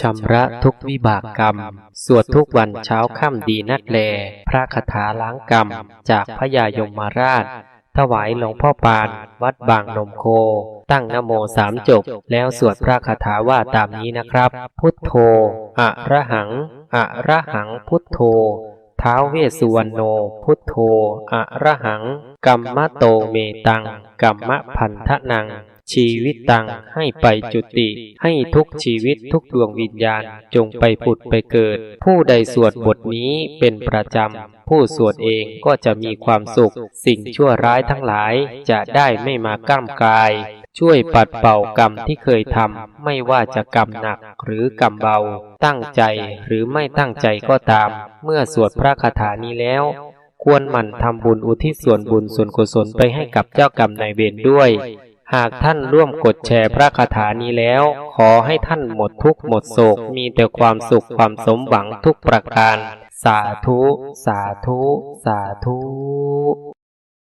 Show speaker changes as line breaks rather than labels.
ชำระทุกวิบากกรรม สวดทุกวันเช้าค่ำดีนักแล พระคาถาล้างกรรม จากพระยายมาราช ถวายหลวงพ่อปาน วัดบางนมโค ตั้งนโมสามจบ แล้วสวดพระคาถาว่าตามนี้นะครับ พุทโธ อะระหัง อะระหังพุทโธ ท้าวเวสุวรรณโน พุทโธ อะระหัง กัมมะโตเมตัง กัมมะพันทะนัง ชีวิตตังให้ไปจุติ ให้ทุกชีวิตทุกดวงวิญญาณจงไปผุดไปเกิด ผู้ใดสวดบทนี้เป็นประจำ ผู้สวดเองก็จะมีความสุข สิ่งชั่วร้ายทั้งหลายจะได้ไม่มาก้ามกาย ช่วยปัดเป่ากรรมที่เคยทำไม่ว่าจะกรรมหนักหรือกรรมเบา ตั้งใจหรือไม่ตั้งใจก็ตาม เมื่อสวดพระคาถานี้แล้วควรหมั่นทำบุญอุทิศส่วนบุญส่วนกุศลไปให้กับเจ้ากรรมนายเวรด้วย หากท่านร่วมกดแชร์พระคาถานี้แล้ว ขอให้ท่านหมดทุกข์หมดโศก มีแต่ความสุขความสมหวังทุกประการ สาธุ สาธุ สาธุ